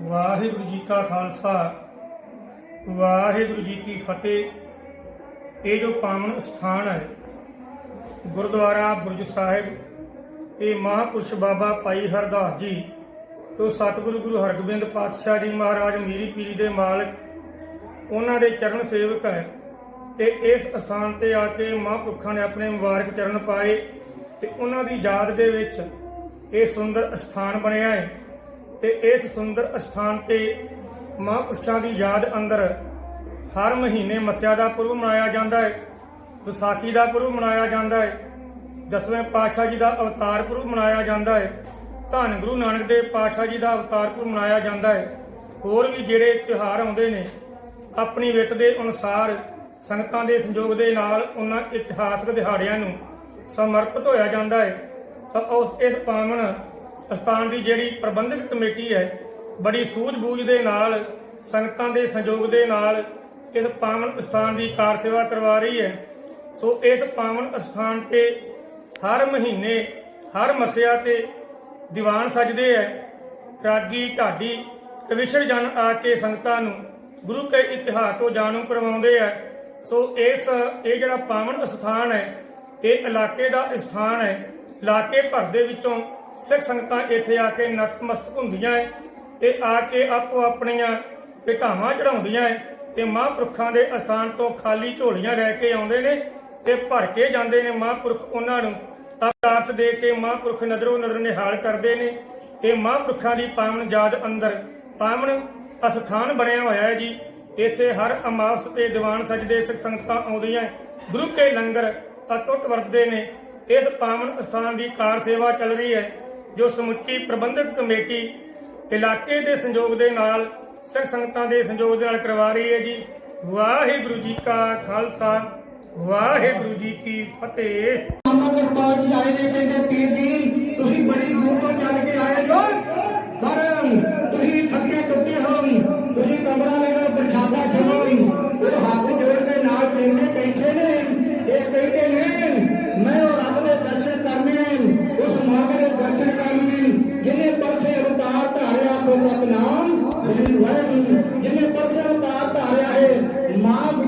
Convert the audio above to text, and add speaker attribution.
Speaker 1: ਵਾਹਿਗੁਰੂ ਜੀ ਕਾ ਖਾਲਸਾ, ਵਾਹਿਗੁਰੂ ਜੀ ਕੀ ਫਤਿਹ। ਇਹ ਜੋ ਪਾਵਨ ਸਥਾਨ ਹੈ, ਗੁਰਦੁਆਰਾ ਬੁਰਜ ਸਾਹਿਬ, ਇਹ ਮਹਾਪੁਰਸ਼ ਬਾਬਾ ਭਾਈ ਹਰਦਾਸ ਜੀ ਤੋਂ ਸਤਿਗੁਰੂ ਗੁਰੂ ਹਰਗੋਬਿੰਦ ਪਾਤਸ਼ਾਹ ਜੀ ਮਹਾਰਾਜ ਮੀਰੀ ਪੀਰੀ ਦੇ ਮਾਲਕ, ਉਹਨਾਂ ਦੇ ਚਰਨ ਸੇਵਕ ਹੈ ਤੇ ਇਸ ਸਥਾਨ ਤੇ ਆ ਕੇ ਮਹਾਂਪੁਰਖਾਂ ਨੇ ਆਪਣੇ ਮੁਬਾਰਕ ਚਰਨ ਪਾਏ ਤੇ ਉਹਨਾਂ ਦੀ ਯਾਦ ਦੇ ਵਿੱਚ ਇਹ ਸੁੰਦਰ ਸਥਾਨ ਬਣਿਆ ਹੈ। ਤੇ ਇਸ ਸੁੰਦਰ ਅਸਥਾਨ ਤੇ ਮਹਾਂਪੁਰਸ਼ਾਂ ਦੀ ਯਾਦ ਅੰਦਰ ਹਰ ਮਹੀਨੇ ਮੱਸਿਆ ਦਾ ਪੁਰਬ ਮਨਾਇਆ ਜਾਂਦਾ ਹੈ, ਵਿਸਾਖੀ ਦਾ ਪੁਰਬ ਮਨਾਇਆ ਜਾਂਦਾ ਹੈ, ਦਸਵੇਂ ਪਾਤਸ਼ਾਹ ਜੀ ਦਾ ਅਵਤਾਰ ਪੁਰਬ ਮਨਾਇਆ ਜਾਂਦਾ ਹੈ, ਧੰਨ ਗੁਰੂ ਨਾਨਕ ਦੇਵ ਪਾਤਸ਼ਾਹ ਜੀ ਦਾ ਅਵਤਾਰ ਪੁਰਬ ਮਨਾਇਆ ਜਾਂਦਾ ਹੈ। ਹੋਰ ਵੀ ਜਿਹੜੇ ਤਿਉਹਾਰ ਆਉਂਦੇ ਨੇ, ਆਪਣੀ ਵਿੱਤ ਦੇ ਅਨੁਸਾਰ ਸੰਗਤਾਂ ਦੇ ਸੰਯੋਗ ਦੇ ਨਾਲ ਉਹਨਾਂ ਇਤਿਹਾਸਕ ਦਿਹਾੜਿਆਂ ਨੂੰ ਸਮਰਪਿਤ ਹੋਇਆ ਜਾਂਦਾ ਹੈ। ਤਾਂ ਉਸ ਇਸ ਪਾਵਨ ਸਥਾਨ ਦੀ ਜਿਹੜੀ ਪ੍ਰਬੰਧਕ ਕਮੇਟੀ ਹੈ, ਬੜੀ ਸੂਝ-ਬੂਝ ਦੇ ਨਾਲ, ਸੰਗਤਾਂ ਦੇ ਸਹਿਯੋਗ ਦੇ ਨਾਲ ਇਸ ਪਾਵਨ ਸਥਾਨ ਦੀ ਕਾਰ ਸੇਵਾ ਕਰਵਾ ਰਹੀ ਹੈ। ਸੋ ਇਸ ਪਾਵਨ ਸਥਾਨ ਤੇ ਹਰ ਮਹੀਨੇ, ਹਰ ਮਸਿਆ ਤੇ ਦੀਵਾਨ ਸਜਦੇ ਹੈ। ਰਾਗੀ, ਢਾਡੀ, ਕਵਿਸ਼ਰ ਜਨ ਆ ਕੇ ਸੰਗਤਾਂ ਨੂੰ ਗੁਰੂ ਕੇ ਇਤਿਹਾਸ ਤੋਂ ਜਾਣੂ ਕਰਵਾਉਂਦੇ ਹੈ। ਸੋ ਇਸ, ਇਹ ਜਿਹੜਾ ਪਾਵਨ ਸਥਾਨ ਹੈ, ਇਹ ਇਲਾਕੇ ਦਾ ਸਥਾਨ ਹੈ। ਇਲਾਕੇ ਭਰ ਦੇ ਵਿੱਚੋਂ ਸਿੱਖ ਸੰਗਤਾਂ ਇੱਥੇ ਆ ਕੇ ਨਤਮਸਤਕ ਹੁੰਦੀਆਂ ਹੈ ਤੇ ਆ ਕੇ ਆਪੋ ਆਪਣੀਆਂ ਭਿਟਾਵਾਂ ਚੜਾਉਂਦੀਆਂ ਹੈ ਤੇ ਮਹਾਂਪੁਰਖਾਂ ਦੇ ਅਸਥਾਨ ਤੋਂ ਖਾਲੀ ਝੋਲੀਆਂ ਲੈ ਕੇ ਆਉਂਦੇ ਨੇ ਤੇ ਭਰ ਕੇ ਜਾਂਦੇ ਨੇ ਮਹਾਂਪੁਰਖ ਉਹਨਾਂ ਨੂੰ। ਅਰਥ ਦੇ ਕੇ ਮਹਾਂਪੁਰਖ ਨਜ਼ਰੋਂ ਨਜ਼ਰ ਨਿਹਾਲ ਕਰਦੇ ਨੇ। ਇਹ ਮਹਾਂਪੁਰਖਾਂ ਦੀ ਪਾਵਨ ਯਾਦ ਅੰਦਰ ਪਾਵਨ ਅਸਥਾਨ ਬਣਿਆ ਹੋਇਆ ਹੈ ਜੀ। ਇੱਥੇ ਹਰ ਅਮਾਵਸ ਤੇ ਦੀਵਾਨ ਸਜਦੇ ਸਿੱਖ ਸੰਗਤਾਂ ਆਉਂਦੀਆਂ ਗੁਰੂ ਕੇ ਲੰਗਰ ਅਟੁੱਟ ਵਰਤਦੇ ਨੇ। ਇਸ ਪਾਵਨ ਅਸਥਾਨ ਦੀ ਕਾਰ ਸੇਵਾ ਚੱਲ ਰਹੀ ਹੈ। ਜੋ ਸਮੁੱਚੀ ਪ੍ਰਬੰਧਕ ਕਮੇਟੀ ਇਲਾਕੇ ਦੇ ਸੰਯੋਗ ਦੇ ਨਾਲ ਸਿੱਖ ਸੰਗਤਾਂ ਦੇ ਸੰਯੋਗ ਦੇ ਨਾਲ ਕਰਵਾ ਰਹੀ ਹੈ ਜੀ। ਵਾਹਿਗੁਰੂ ਜੀ ਕਾ ਖਾਲਸਾ, ਵਾਹਿਗੁਰੂ ਜੀ ਕੀ ਫਤਿਹ।
Speaker 2: ਬੜੀ ਦੂਰ ਤੋਂ ਚੱਲ ਕੇ ਆਏ ਤੁਸੀਂ ਟੁੱਟੇ
Speaker 3: ਹੋ। ਤੁਸੀਂ ਕਮਰਾ ਲੈਣਾ, ਪ੍ਰਸ਼ਾਦਾ ਦੀ ਪਰਚਾ ਉਤਾਰ ਧਾਰਿਆ ਹੈ ਮਾਂ